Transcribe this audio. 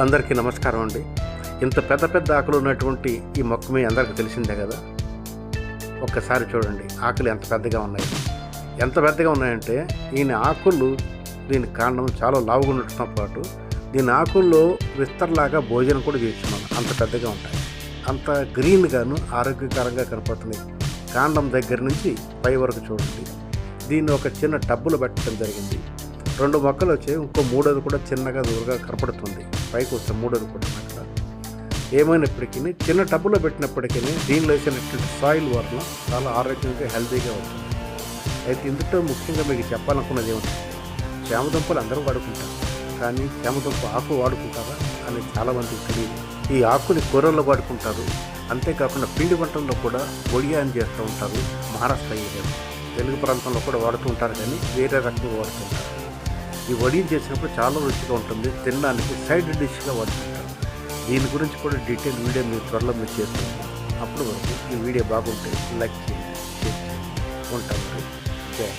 అందరికీ నమస్కారం అండి. ఇంత పెద్ద పెద్ద ఆకులు ఉన్నటువంటి ఈ మొక్క మీ అందరికీ తెలిసిందే కదా? ఒక్కసారి చూడండి ఆకులు ఎంత పెద్దగా ఉన్నాయి. ఎంత పెద్దగా ఉన్నాయంటే దీని ఆకులు దీని కాండం చాలా లావుగా ఉండటంతో పాటు దీని ఆకుల్లో విస్తరలాగా భోజనం కూడా చేస్తున్నాను అంత పెద్దగా ఉంటాయి. అంత గ్రీన్గాను ఆరోగ్యకరంగా కనపడుతున్నాయి. కాండం దగ్గర నుంచి పై వరకు చూడండి. దీన్ని ఒక చిన్న టబ్బులు పెట్టడం జరిగింది. రెండు మొక్కలు వచ్చాయి. ఇంకో మూడోది కూడా చిన్నగా దూరంగా కనపడుతుంది. పైకి వస్తే మూడోది కూడా అక్కడ ఏమైనప్పటికీ చిన్న టబ్బులో పెట్టినప్పటికీ దీనిలో వేసినటువంటి సాయిల్ వలన చాలా ఆరోగ్యంగా హెల్తీగా ఉంటుంది. అయితే ఇందులో ముఖ్యంగా మీకు చెప్పాలనుకున్నది ఏమిటంటే చేమదుంపలు అందరూ వాడుకుంటారు. కానీ చేమదుంప ఆకు వాడుకుంటారా? అని చాలామందికి తెలియదు. ఈ ఆకుని కూరల్లో వాడుకుంటారు. అంతేకాకుండా పిండి వంటల్లో కూడా ఒడియా అని చేస్తూ ఉంటారు. మహారాష్ట్ర ఏరియా తెలుగు ప్రాంతంలో కూడా వాడుతూ ఉంటారు కానీ వేరే రకంగా వాడుతుంటారు ఈ వడియం చేసినప్పుడు చాలా రుచిగా ఉంటుంది. తినడానికి సైడ్ డిష్గా వాడుతుంటారు దీని గురించి కూడా డీటెయిల్ వీడియో మీరు త్వరలో మీరు చేస్తుంది అప్పుడు వరకు ఈ వీడియో బాగుంటే లైక్ చేయండి ఉంటాం జై